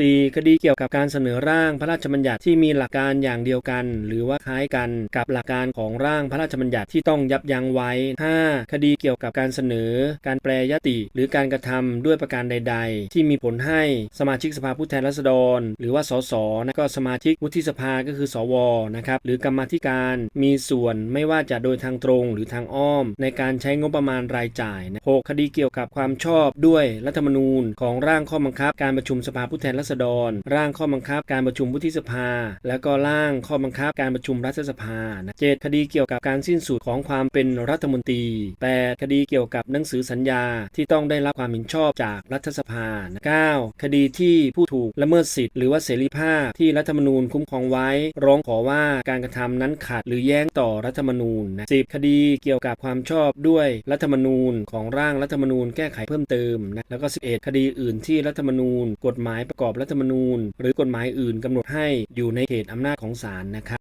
4. คดีเกี่ยวกับการเสนอร่างพระราชบัญญัติที่มีหลักการอย่างเดียวกัน หรือว่าคล้ายกันกับหลักการของร่างพระราชบัญญัติที่ต้องยับยั้งไว้ 5. คดีเกี่ยวกับการเสนอ การแปรยติ หรือการกระทำด้วยประการใด ๆ ที่มีผลให้สมาชิกสภาผู้แทนราษฎร หรือว่าสสนะก็สมาชิกวุฒิสภาก็คือ สวนะครับหรือกรรมธิการมีส่วนไม่ว่าจะโดยทางตรงหรือทางอ้อม ในการใช้งบประมาณรายจ่ายนะ 6. คดีเกี่ยวกับความชอบด้วยรัฐธรรมนูญของร่างข้อบังคับการประชุมสภาผู้แทนราษฎร ร่างข้อบังคับการประชุมวุฒิสภา แล้วก็ร่างข้อบังคับการประชุมรัฐสภานะ 7. คดีเกี่ยวกับการสิ้นสุดของความเป็นรัฐมนตรี 8. คดีเกี่ยวกับหนังสือสัญญาที่ต้องได้รับความเห็นชอบจากรัฐสภา 9. คดีที่ผู้ถูกละเมิดสิทธิ์หรือว่าเสรีภาพที่รัฐธรรมนูญคุ้มครองไว้ ร้องขอว่าการกระทำนั้นขัดหรือแย้งต่อรัฐธรรมนูญนะ 10. คดีเกี่ยวกับความชอบด้วยรัฐธรรมนูญของร่างรัฐธรรมนูญแก้ไขเพิ่มเติมนะแล้วก็ 11 คดีอื่นที่รัฐธรรมนูญ กฎหมายประกอบรัฐธรรมนูญ หรือกฎหมายอื่นกำหนดให้อยู่ในเขตอำนาจของศาลนะครับ